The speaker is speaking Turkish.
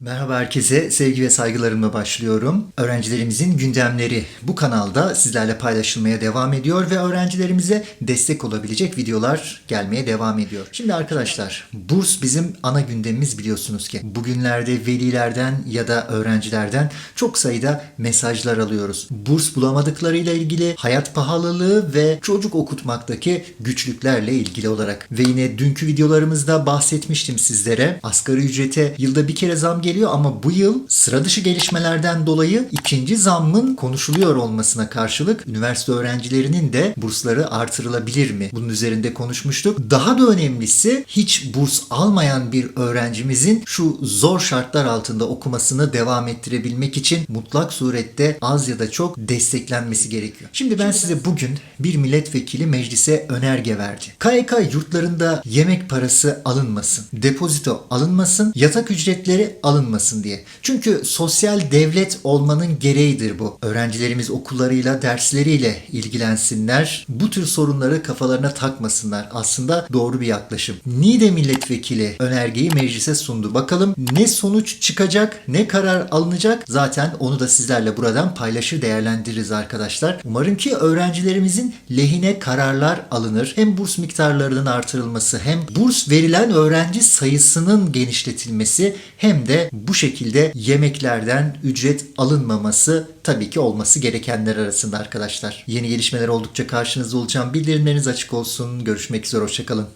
Merhaba herkese, sevgi ve saygılarımla başlıyorum. Öğrencilerimizin gündemleri bu kanalda sizlerle paylaşılmaya devam ediyor ve öğrencilerimize destek olabilecek videolar gelmeye devam ediyor. Şimdi arkadaşlar, burs bizim ana gündemimiz biliyorsunuz ki. Bugünlerde velilerden ya da öğrencilerden çok sayıda mesajlar alıyoruz. Burs bulamadıklarıyla ilgili, hayat pahalılığı ve çocuk okutmaktaki güçlüklerle ilgili olarak. Ve yine dünkü videolarımızda bahsetmiştim sizlere. Asgari ücrete yılda bir kere zam geliyor ama bu yıl sıra dışı gelişmelerden dolayı ikinci zammın konuşuluyor olmasına karşılık üniversite öğrencilerinin de bursları artırılabilir mi? Bunun üzerinde konuşmuştuk. Daha da önemlisi hiç burs almayan bir öğrencimizin şu zor şartlar altında okumasını devam ettirebilmek için mutlak surette az ya da çok desteklenmesi gerekiyor. Şimdi ben size bugün bir milletvekili meclise önerge verdi. KYK yurtlarında yemek parası alınmasın, depozito alınmasın, yatak ücretleri alınmasın diye. Çünkü sosyal devlet olmanın gereğidir bu. Öğrencilerimiz okullarıyla, dersleriyle ilgilensinler. Bu tür sorunları kafalarına takmasınlar. Aslında doğru bir yaklaşım. Niğde milletvekili önergeyi meclise sundu. Bakalım ne sonuç çıkacak, ne karar alınacak? Zaten onu da sizlerle buradan paylaşır değerlendiririz arkadaşlar. Umarım ki öğrencilerimizin lehine kararlar alınır. Hem burs miktarlarının artırılması hem burs verilen öğrenci sayısının genişletilmesi hem de bu şekilde yemeklerden ücret alınmaması tabii ki olması gerekenler arasında arkadaşlar. Yeni gelişmeler oldukça karşınızda olacağım. Bildirimleriniz açık olsun. Görüşmek üzere. Hoşçakalın.